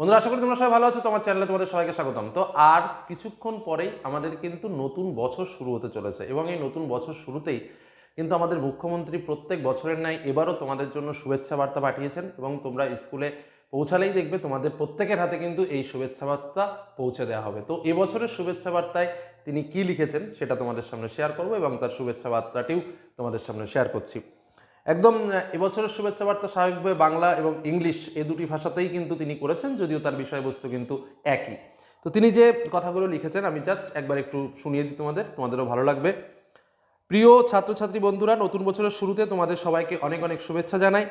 বন্ধুরা, আশা করি তোমরা সবাই ভালো আছো। তোমার চ্যানেলে তোমাদের সবাইকে স্বাগতম। তো আর কিছুক্ষণ পরেই আমাদের কিন্তু নতুন বছর শুরু হতে চলেছে এবং এই নতুন বছর শুরুতেই কিন্তু আমাদের মুখ্যমন্ত্রী প্রত্যেক বছরের ন্যায় এবারও তোমাদের জন্য শুভেচ্ছা বার্তা পাঠিয়েছেন এবং তোমরা স্কুলে পৌঁছালেই দেখবে তোমাদের প্রত্যেকের হাতে কিন্তু এই শুভেচ্ছা বার্তা পৌঁছে দেওয়া হবে। তো এবছরের শুভেচ্ছা বার্তায় তিনি কি লিখেছেন সেটা তোমাদের সামনে শেয়ার করব এবং তার শুভেচ্ছা বার্তাটিও তোমাদের সামনে শেয়ার করছি। একদম এবছরের শুভেচ্ছা বার্তা স্বাভাবিকভাবে বাংলা এবং ইংলিশ এ দুটি ভাষাতেই কিন্তু তিনি করেছেন যদিও তার বিষয়বস্তু কিন্তু একই। তো তিনি যে কথাগুলো লিখেছেন আমি জাস্ট একবার একটু শুনিয়ে দিই তোমাদের তোমাদেরও ভালো লাগবে। প্রিয় ছাত্রছাত্রী বন্ধুরা নতুন বছরের শুরুতে তোমাদের সবাইকে অনেক অনেক শুভেচ্ছা জানাই।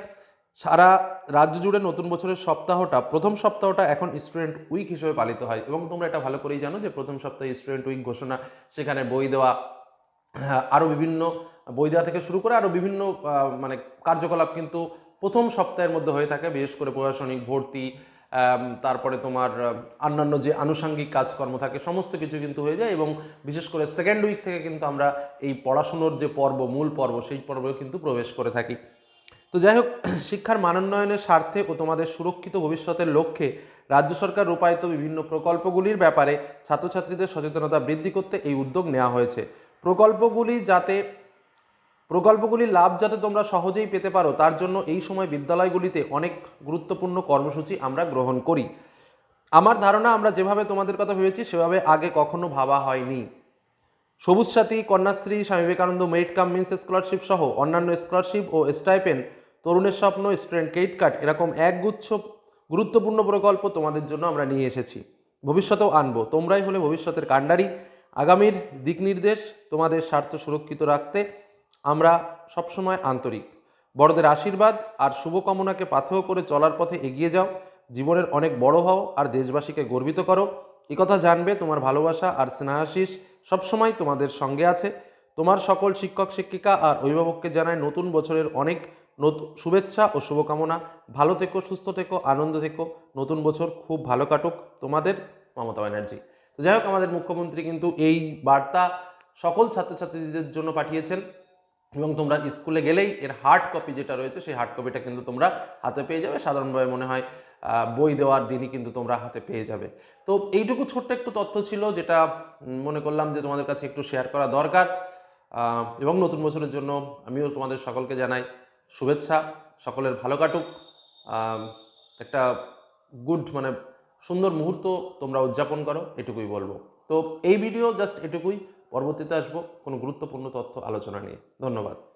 সারা রাজ্য জুড়ে নতুন বছরের সপ্তাহটা প্রথম সপ্তাহটা এখন স্টুডেন্ট উইক হিসেবে পালিত হয় এবং তোমরা এটা ভালো করেই জানো যে প্রথম সপ্তাহে স্টুডেন্ট উইক ঘোষণা সেখানে বই দেওয়া হ্যাঁ, আরও বিভিন্ন বই দেওয়া থেকে শুরু করে আরও বিভিন্ন মানে কার্যকলাপ কিন্তু প্রথম সপ্তাহের মধ্যে হয়ে থাকে, বিশেষ করে প্রশাসনিক ভর্তি তারপরে তোমার অন্যান্য যে আনুষঙ্গিক কাজকর্ম থাকে, সমস্ত কিছু কিন্তু হয়ে যায় এবং বিশেষ করে সেকেন্ড উইক থেকে কিন্তু আমরা এই পড়াশুনোর যে পর্ব, মূল পর্ব, সেই পর্বে কিন্তু প্রবেশ করে থাকি। তো যাই হোক, শিক্ষার মানোন্নয়নের স্বার্থে ও তোমাদের সুরক্ষিত ভবিষ্যতের লক্ষ্যে রাজ্য সরকার রূপায়িত বিভিন্ন প্রকল্পগুলির ব্যাপারে ছাত্রছাত্রীদের সচেতনতা বৃদ্ধি করতে এই উদ্যোগ নেওয়া হয়েছে। প্রকল্পগুলি যাতে প্রকল্পগুলির লাভ যাতে তোমরা সহজেই পেতে পারো, তার জন্য এই সময় বিদ্যালয়গুলিতে অনেক গুরুত্বপূর্ণ কর্মসূচি আমরা গ্রহণ করি। আমার ধারণা, আমরা যেভাবে তোমাদের কথা ভেবেছি, সেভাবে আগে কখনো ভাবা হয়নি। Sabooj Sathi, Kanyashree, Swami Vivekananda, merit cum, means scholarship সহ অন্যান্য স্কলারশিপ ও স্টাইপেন, তরুণের স্বপ্ন, স্টুডেন্ট ক্রেডিট কার্ড, এরকম একগুচ্ছ গুরুত্বপূর্ণ প্রকল্প তোমাদের জন্য আমরা নিয়ে এসেছি। ভবিষ্যতেও আনব। তোমরাই হলে ভবিষ্যতের কাণ্ডারি। আগামীর দিক নির্দেশ তোমাদের স্বার্থ সুরক্ষিত রাখতে আমরা সবসময় আন্তরিক। বড়দের আশীর্বাদ আর শুভকামনাকে পাথেয় করে চলার পথে এগিয়ে যাও। জীবনের অনেক বড় হও আর দেশবাসীকে গর্বিত করো। একথা জানবে তোমার ভালোবাসা আর স্নেহাশিস সবসময় তোমাদের সঙ্গে আছে। তোমার সকল শিক্ষক, শিক্ষিকা আর অভিভাবককে জানায় নতুন বছরের অনেক শুভেচ্ছা ও শুভকামনা। ভালো থেকো, সুস্থ থেকো, আনন্দ থেকো। নতুন বছর খুব ভালো কাটুক তোমাদের মমতা ব্যানার্জি। তো যাই হোক, আমাদের মুখ্যমন্ত্রী কিন্তু এই বার্তা সকল ছাত্রছাত্রীদের জন্য পাঠিয়েছেন। এবং তোমরা স্কুলে গেলেই এর হার্ড কপি যেটা রয়েছে, সেই হার্ড কপিটা কিন্তু তোমরা হাতে পেয়ে যাবে। সাধারণভাবে মনে হয় বই দেওয়ার দিনই কিন্তু তোমরা হাতে পেয়ে যাবে। তো এইটুকু ছোট্ট একটু তথ্য ছিল যেটা মনে করলাম যে তোমাদের কাছে একটু শেয়ার করা দরকার। এবং নতুন বছরের জন্য আমিও তোমাদের সকলকে জানাই শুভেচ্ছা। সকলের ভালো কাটুক। একটা গুড মানে সুন্দর মুহূর্ত তোমরা উদযাপন করো, এটুকুই বলব। তো এই ভিডিও জাস্ট এটুকুই। পরবর্তীতে আসব কোনো গুরুত্বপূর্ণ তথ্য আলোচনা নিয়ে। ধন্যবাদ।